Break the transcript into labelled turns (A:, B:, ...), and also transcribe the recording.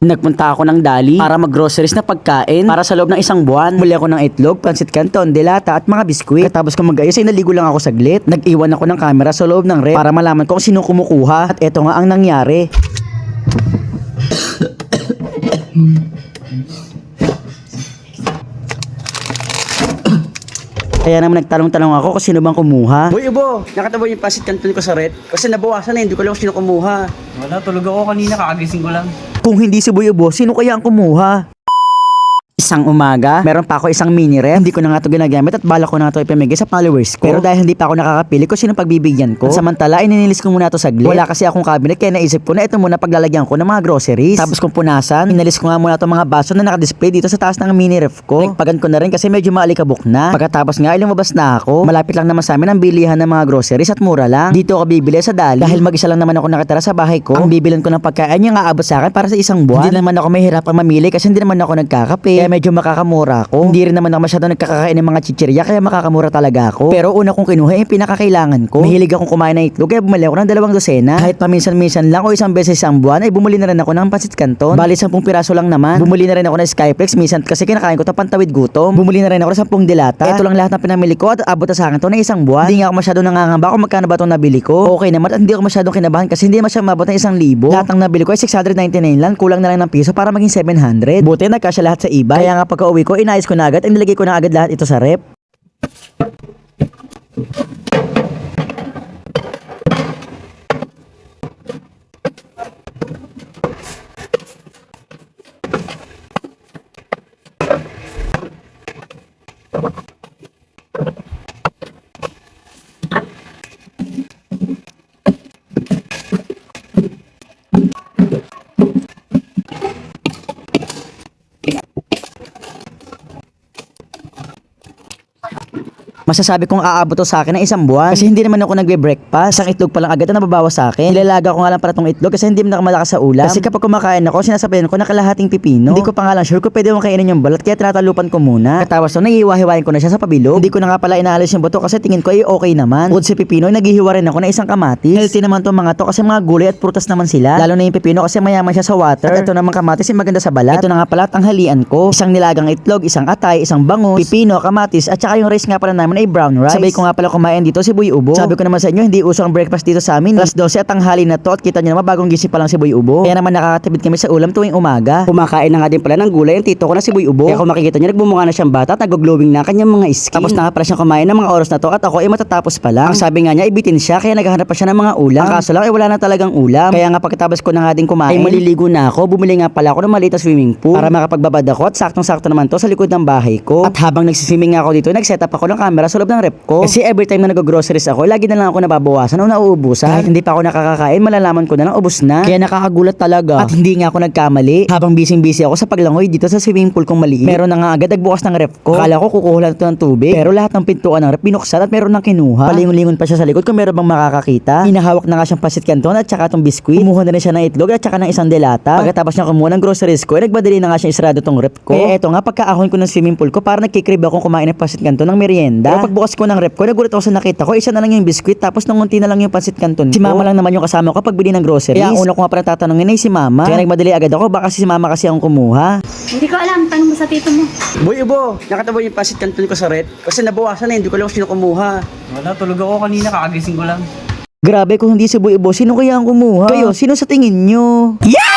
A: Nagpunta ako ng Dali para mag-groceries na pagkain para sa loob ng isang buwan. Muli ako ng itlog, pansit canton, delata at mga biskwit. Katapos ko mag-ayos ay naligo lang ako saglit. Nag-iwan ako ng camera sa loob ng rep para malaman kung sino kumukuha. At eto nga ang nangyari. Kaya naman nagtanong-tanong ako kung sino bang kumuha. Uy, Ubo! Nakatabo yung pasit canton ko sa red. Kasi nabawasan na, hindi ko alam kung sino kumuha.
B: Wala, tulog ako kanina, kakagising ko lang.
A: Kung hindi si Boy Ubo, sino kaya ang kumuha? Isang umaga, meron pa ako isang mini ref. Hindi ko na nga ito ginagamit at bala ko na ito ipamigay sa followers ko. Pero dahil hindi pa ako nakakapili kung sino pagbibigyan ko. At samantala, ininilis ko muna ito saglit. Wala kasi akong cabinet kaya naisip ko na ito muna paglalagyan ko ng mga groceries. Tapos kung punasan, inalis ko nga muna itong mga baso na nakadisplay dito sa taas ng mini ref ko. Nagpagan ko na rin kasi medyo maalikabok na. Pagkatapos nga, ay lumabas na ako. Malapit lang naman sa amin ang bilihan ng mga groceries at mura lang. Dito ako bibili sa Dali. Dahil mag-isa lang naman ako nakatira sa bahay ko. Ang bibilan ko ng pagkain yung aabot sa akin para sa isang buwan. Hindi naman ako mahirapan mamili kasi hindi naman ako nagkakape. Kaya medyo makakamura ako. Hindi rin naman ako masyado nagkakakain ng mga chichirya kaya makakamura talaga ako. Pero una kong kinuha yung pinakakailangan ko. Mahilig akong kumain ng itlog kaya bumili ako ng dalawang dosena. Kahit paminsan-minsan lang o isang beses sa buwan ay bumili na rin ako ng pansit canton. Bali 10 piraso lang naman. Bumili na rin ako ng Skyflex minsan kasi kinakain ko to pantawid gutom. Bumili na rin ako ng 10 dilata. Ito lang lahat ng pinamili ko at abot na sa akin to na isang buwan. Hindi nga ako masyado nangangamba kung magkano ba itong nabili ko. Okay naman at hindi ako masyadong kinabahan kasi hindi masyadong mabot ng isang libo. Lahat ng nabili ko ay 699 lang. Kulang na lang ng piso para maging 700. Buti nagkasya lahat sa iba. Kaya nga pagka uwi ko, inayos ko na agad. at nilagay ko na agad lahat ito sa rep. Masasabi kong aabot to sa akin ng isang buwan. Kasi hindi naman ako nagbe-breakfast. Isang itlog pa lang agad na nababawas sa akin. Nilalaga ko nga lang para tong itlog kasi hindi man ako malakas sa ulam. Kasi kapag kumakain ako, sinasabihan ko na kalahating pipino. Hindi ko pa nga lang sure kung pwede mong kainin yung balat kaya tinatalupan ko muna. Katapos to, naiiwa-hiwain ko na siya sa pabilog. Hindi ko na nga pala inaalis yung buto kasi tingin ko ay okay naman. Bukod si pipino, naghihiwa rin ako ng isang kamatis. Healthy naman to mga to kasi mga gulay at prutas naman sila. Lalo na yung pipino kasi mayaman siya sa water. At ito naman kamatis ay maganda sa balat. Ito na nga pala tanghalian ko. Isang nilagang itlog, isang atay, isang bangus, pipino, kamatis at saka yung rice nga pala namin ay brown rice. Sabay ko nga pala kumain dito si Boy Ubo. Sabi ko naman sa inyo, hindi uso ang breakfast dito sa amin. Alas 12 at tanghali na to at kita nyo naman bagong gising pa lang si Boy Ubo. Kaya naman nakakatipid kami sa ulam tuwing umaga. Kumakain na nga din pala ng gulay ang tito ko na si Boy Ubo. Kaya kung makikita nyo, nagbumukha na siyang bata at nag-glowing na ang kanyang mga skin. Tapos na nga pala siyang kumain ng mga oras na to at ako ay matatapos pa lang. Ang sabi nga niya, ibitin siya kaya naghahanap pa siya ng mga ulam. Ang kaso lang ay wala na talagang ulam. Kaya nga pagkatapos ko na nga din kumain, ay maliligo na ako. Bumili nga pala ako ng maliit na swimming pool para makapagbabad ako at saktong-sakto naman to sa likod ng bahay ko. At habang nagsiswimming ako dito, nag-set up ako ng camera sa loob ng rep ko. Kasi every time na nag-groceries ako, lagi na lang ako nababawasan o nauubusan. Kahit hindi pa ako nakakakain, malalaman ko na lang ubos na. Kaya nakakagulat talaga. At hindi nga ako nagkamali. Habang busy-busy ako sa paglangoy dito sa swimming pool kong maliit. Meron na nga agad nagbukas ng ref ko. Akala ko kukuha lang ito ng tubig. Pero lahat ng pintuan ng ref binuksan at meron nang kinuha. Palingon-lingon pa siya sa likod kung meron bang makakakita. Hinahawak na nga siyang pasit canton at saka itong biskuit. Kumuha na rin siya ng itlog at saka ng isang delata. Pagkatapos niya kumuha ng groceries ko, ay nagbadali na nga siya isarado tong ref ko. Eh eto nga pagkaahon ko ng swimming pool ko, para nagkikrib akong kumain ng pasit canton ng merienda. Pagbukas ko ng ref ko, nagulat ako sa nakita ko, isa na lang yung biskuit tapos nangunti na lang yung pasit canton ko. Si mama lang naman yung kasama ko pag bili ng groceries. Kaya ang una ko nga pala tatanungin ay si mama. Kaya nagmadali agad ako, baka si mama kasi ang kumuha.
C: Hindi ko alam, tanong mo sa tito mo.
A: Boy, Ubo, nakatabo yung pasit canton ko sa red. Kasi nabawasan na, hindi ko alam kung sino kumuha.
B: Wala, tulog ako kanina, kakagising ko lang.
A: Grabe, kung hindi si Boy Ubo, sino kaya ang kumuha? Kayo, sino sa tingin nyo? Yeah!